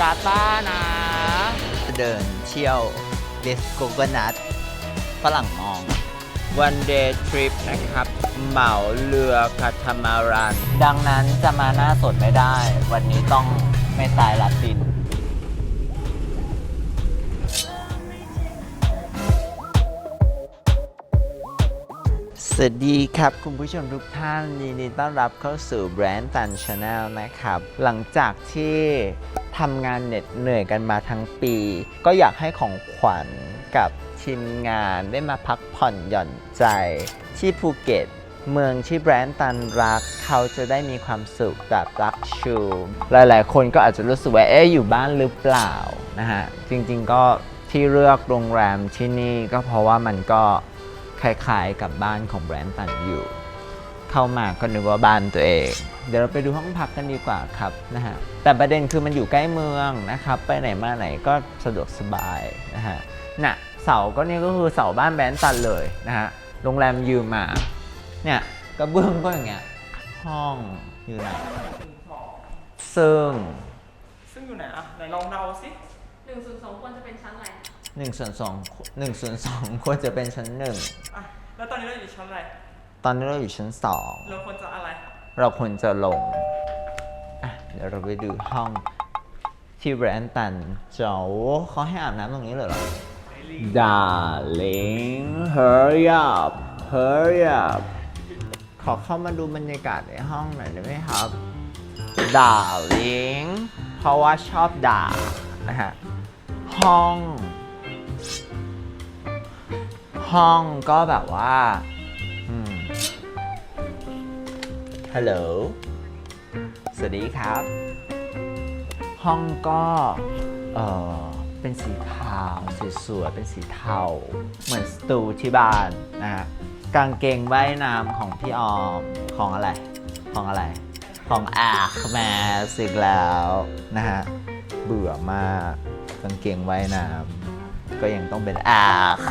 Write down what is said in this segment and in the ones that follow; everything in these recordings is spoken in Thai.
กาตาร์นะ เดินเที่ยวเดสโกกนัทฝรั่งมองวันเดย์ทริปนะครับ เหมาเรือคาทามารัน ดังนั้นจะมาหน้าสดไม่ได้ วันนี้ต้องไม่ตายลัดดิน สวัสดีครับคุณผู้ชมทุกท่านยินดีต้อนรับเข้าสู่แบรนด์ตันชาแนลนะครับ หลังจากที่ ทำงานเหน็ดเหนื่อยกันมาทั้งปี ก็อยากให้ของขวัญกับทีมงานได้มาพักผ่อนหย่อนใจ ที่ภูเก็ต เมืองที่แบรนด์ตันรัก เขาจะได้มีความสุขแบบรักชูหลายๆ คนก็อาจจะรู้สึกว่าเอ๊ะอยู่บ้านหรือเปล่านะฮะจริงๆก็ที่เลือกโรงแรมที่นี่ก็เพราะว่ามันก็คล้ายๆกับบ้านของแบรนด์ตันอยู่ เข้ามาก็นึกว่าบ้านตัวเอง เดี๋ยวเราไปดูห้องพักกันดีกว่าครับนะฮะแต่ประเด็นคือมันอยู่ใกล้เมืองนะครับ ไปไหนมาไหนก็สะดวกสบายนะฮะน่ะเสาก็นี่ก็คือเสาบ้านแบรนด์ตันเลยนะฮะโรงแรมยืมมาเนี่ยกระเบื้องก็อย่างเงี้ยห้องอยู่ไหนซึ่งซึ่งอยู่ไหนอะไหนลองเดาสิหนึ่งศูนย์สองควรจะเป็นชั้นอะไร1ส่วน2 1ส่วน2ควรจะเป็นชั้นหนึ่งอะแล้วตอนนี้เราอยู่ชั้นอะไรตอนนี้เราอยู่ชั้นสองเราควรจะอะไร เราควรจะลงอะเดี๋ยวเราไปดูห้องที่แบรนด์ตันเจ้าเขาให้อาบน้ำตรงนี้เลยเหรอ Darling hurry up hurry up ขอเข้ามาดูบรรยากาศในห้องหน่อยได้ไหมครับ Darling เพราะว่าชอบด่านะฮะ ห้อง ห้องก็แบบว่า ฮัลโหล สวัสดีครับ ห้องก็เออเป็นสีขาวสวยๆ เป็นสีเทา เหมือนสตูที่บ้านนะฮะกางเกงว่ายน้ำของพี่ออม ของอะไร ของอะไร ของอาร์แมสอีกแล้วนะฮะ เบื่อมากกางเกงว่ายน้ำก็ยังต้องเป็นอา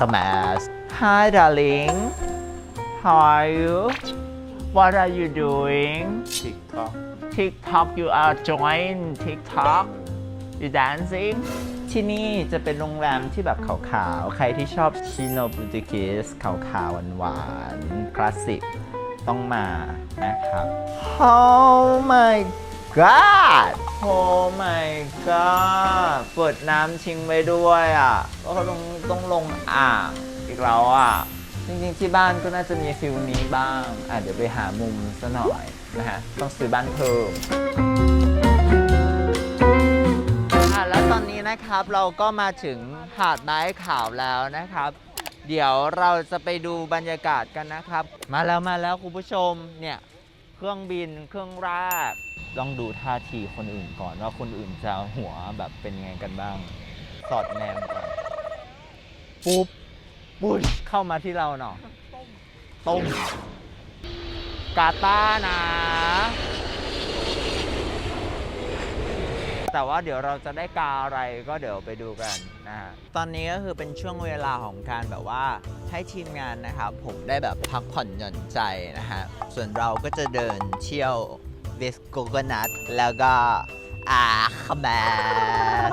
ร์แมส Hi darling How are you What are you doing TikTok TikTok you are join TikTok you dancing ที่นี่จะเป็นโรงแรมที่แบบขาวๆ ใครที่ชอบชิโนบุติกิสขาวๆหวานๆคลาสสิกต้องมานะครับ Oh my god Oh my god เปิดน้ำชิงไว้ด้วยอะก็ต้องต้องลงอ่างอีกแล้วอะ จริงๆที่บ้านก็น่าจะมีฟิลนี้บ้างอะเดี๋ยวไปหามุมซะหน่อยนะฮะต้องซื้อบ้านเพิ่มอะแล้วตอนนี้นะครับเราก็มาถึงหาดไม้ขาวแล้วนะครับ เดี๋ยวเราจะไปดูบรรยากาศกันนะครับ มาแล้วมาแล้วคุณผู้ชมเนี่ยเครื่องบินเครื่องแรกต้องดูท่าทีคนอื่นก่อนว่าคนอื่นจะหัวแบบเป็นยังไงกันบ้าง สอดแนมก่อนปุ๊บ ปุ๊ชเข้ามาที่เราเนาะต้มกาตาร์นะ แต่ว่าเดี๋ยวเราจะได้กาอะไรก็เดี๋ยวไปดูกันนะฮะตอนนี้ก็คือเป็นช่วงเวลาของการแบบว่าให้ทีมงานนะครับผมได้แบบพักผ่อนหย่อนใจนะฮะ ส่วนเราก็จะเดินเที่ยวเวสโกกนัทแล้วก็อาคาแมส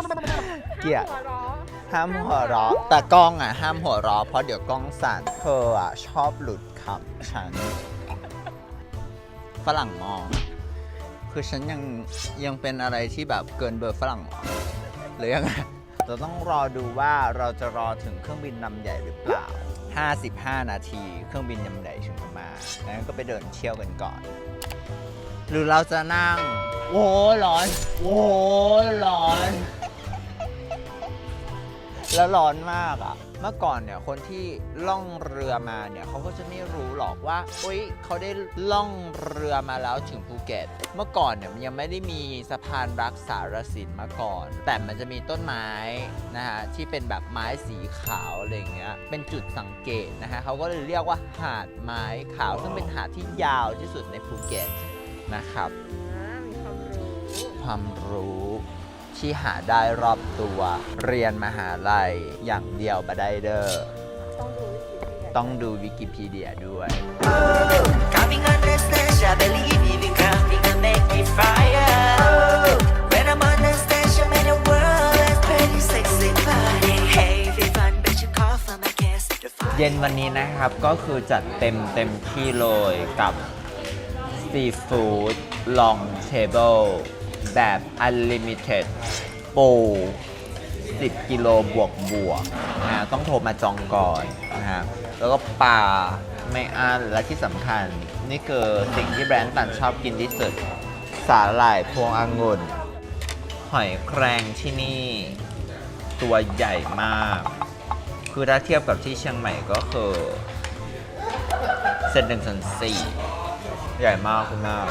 เกียร์ห้า ห้ามหัวเราะแต่กล้องอะห้ามหัวเราะเพราะเดี๋ยวกล้องสั่นเธออะชอบหลุดคำฉันฝรั่งมอง คือฉันยังยังเป็นอะไรที่แบบเกินเบอร์ฝรั่งหรอหรือยังไงเราต้องรอดูว่าเราจะรอถึงเครื่องบินลำใหญ่หรือเปล่า 55 นาทีเครื่องบินลำใหญ่ถึงมางั้นก็ไปเดินเที่ยวกันก่อน หรือเราจะนั่งโอ้ร้อนโอ้ร้อน แล้วร้อนมากอะ่ะ เมื่อก่อนเนี่ยคนที่ล่องเรือมาเนี่ยเขาก็จะไม่รู้หรอกว่าอุ้ยเขาได้ล่องเรือมาแล้วถึงภูเก็ต เมื่อก่อนเนี่ยมันยังไม่ได้มีสะพานรักษารสินมาก่อน แต่มันจะมีต้นไม้นะฮะที่เป็นแบบไม้สีขาวอะไรอย่างเงี้ย เป็นจุดสังเกตนะฮะเขาก็เลยเรียกว่าหาดไม้ขาว ซึ่งเป็นหาดที่ยาวที่สุดในภูเก็ตนะครับ มีความรู้ ความรู้ ที่หาได้รอบตัว เรียนมหาลัยอย่างเดียวบ่ได้เด้อต้องดูวิกิพีเดียด้วย เย็นวันนี้นะครับก็คือจัดเต็มเต็มที่เลยกับซีฟู้ดลองเทเบิล แบบ Unlimited ปู10 กิโลบวกบวกนะฮะต้องโทรมาจองก่อนนะฮะแล้วก็ปลาไม่อั้นและที่สำคัญ นี่คือสิ่งที่แบรนด์ตันชอบกินที่สุด สาหร่ายพวงองุ่น หอยแครงที่นี่ ตัวใหญ่มาก คือถ้าเทียบกับที่เชียงใหม่ก็คือเซนหนึ่งส่วนสี่ใหญ่มากคุณมาก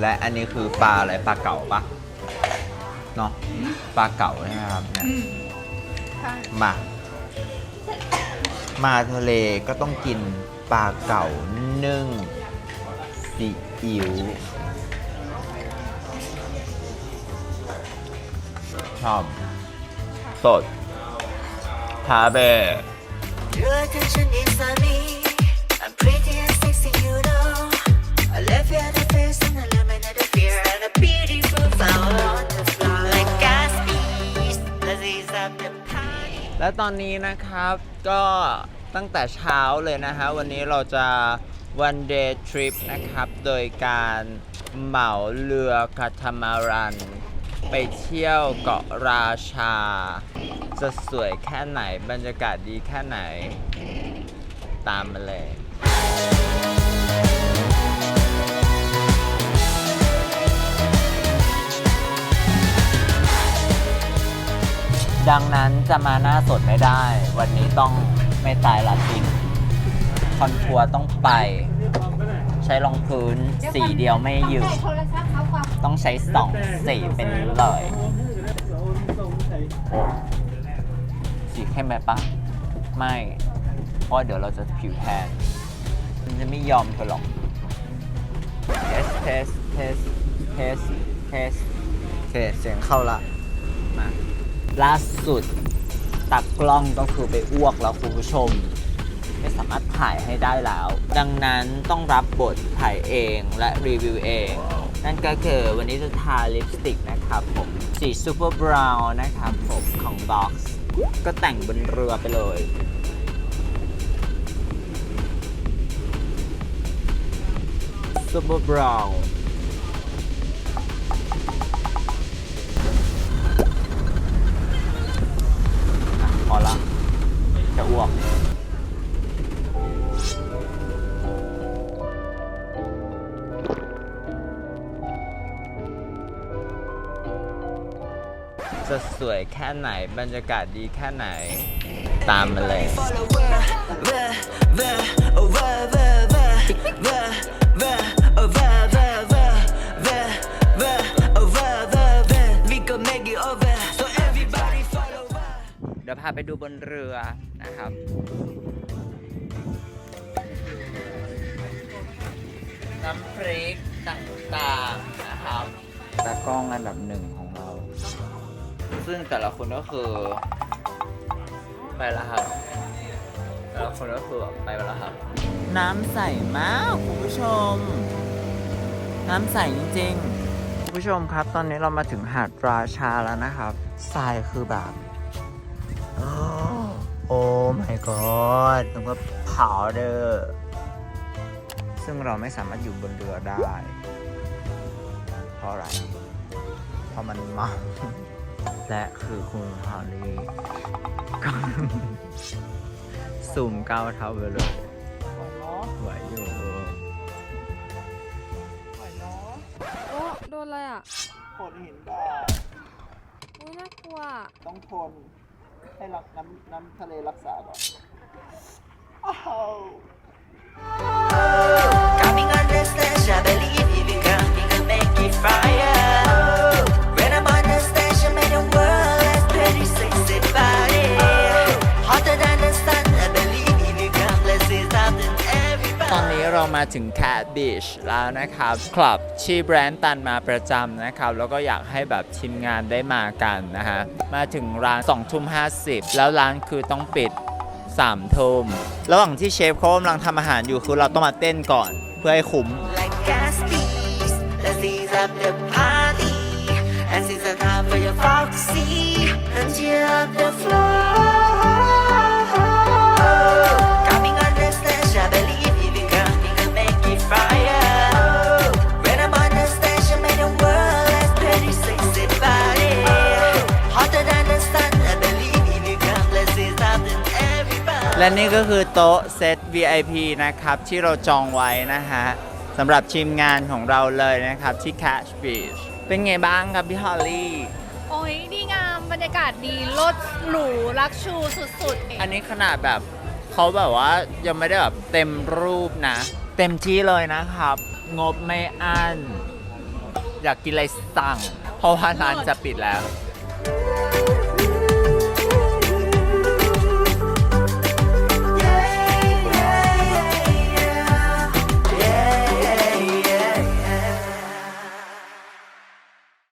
และอันนี้คือปลาอะไรปลาเก๋าปะเนาะปลาเก๋าใช่ไหมครับเนี่ยมา มาทะเลก็ต้องกินปลาเก๋านึ่งซีอิ๊วชอบสดทาเบะ Your attention is on me. I'm pretty and sexy, you know. และตอนนี้นะครับก็ตั้งแต่เช้าเลยนะฮะ วันนี้เราจะ one day trip นะครับ โดยการเหมาเรือคาทามารัน ไปเที่ยวเกาะราชา จะสวยแค่ไหนบรรยากาศดีแค่ไหน ตามมาเลย ดังนั้นจะมาหน้าสดไม่ได้ วันนี้ต้องไม่ตายละจริงคอนทัวร์ต้องไป ใช้รองพื้นสีเดียวไม่อยู่ โทรศัพท์เขาความต้องใช้สองสีเป็นเลยโอ้สีเข้มไหมปะไม่ เพราะเดี๋ยวเราจะผิวแทนมันจะไม่ยอมเธอหรอก test test test test test โอเคเสียงเข้าละมา ล่าสุดตักกล้องก็คือไปอ้วกแล้วคุณผู้ชม ไม่สามารถถ่ายให้ได้แล้ว ดังนั้นต้องรับบทถ่ายเองและรีวิวเอง นั่นก็คือวันนี้จะทาลิปสติกนะครับผมสีซูเปอร์บราวน์นะครับผมของ Box ก็แต่งบนเรือไปเลยซูเปอร์บราวน์ ละจะอ้วกจะสวยแค่ไหนบรรยากาศดีแค่ไหน ตามมาเลย Follow where, where, where, oh, where, where, ดี๋ยวพาไปดูบนเรือนะครับน้ำพริกต่างๆนะครับตากล้องอันดับหนึ่งของเรา ซึ่งแต่ละคนก็คือ ไปแล้วครับแต่ละคนก็คือแบบไปแล้วครับ น้ำใสมากคุณผู้ชม น้ำใสจริงๆคุณผู้ชมครับ ตอนนี้เรามาถึงหาดราชาแล้วนะครับทรายคือแบบโอ้โอ้ my god นึกว่าเผาเดอร์ซึ่งเราไม่สามารถอยู่บนเรือได้ เพราะอะไร เพราะมันเมาและคือคุณฮาร์ลีก็ซูมเก้าเท่าไปเลยไหวอยู่โอ้โดนอะไรอะ คนหินบาอุ้ยน่ากลัว ต้องทน ให้รักน้ำน้ำทะเลรักษาก่อน เรามาถึงแคดบีชแล้วนะครับคลับที่แบรนด์ตันมาประจำนะครับ แล้วก็อยากให้แบบทีมงานได้มากันนะฮะ มาถึงร้าน2ทุ่ม50 แล้วร้านคือต้องปิด3ทุ่มระหว่างที่เชฟเขากำลังทำอาหารอยู่คือเราต้องมาเต้นก่อนเพื่อให้คุ้ม Like gas bees, let's ease up the party. And since the time for your foxy, and cheer up the floor. และนี่ก็คือโต๊ะเซต VIP นะครับ ที่เราจองไว้นะฮะสำหรับทีมงานของเราเลยนะครับ ที่ Cash Beach เป็นไงบ้างครับพี่ฮอลลี่ โอ้ยดีงามบรรยากาศดีรถหรูลักชูสุดๆอันนี้ขนาดแบบเขาแบบว่ายังไม่ได้แบบเต็มรูปนะ เต็มที่เลยนะครับ งบไม่อั้นอยากกินอะไรสั่ง เพราะว่าร้านจะปิดแล้ว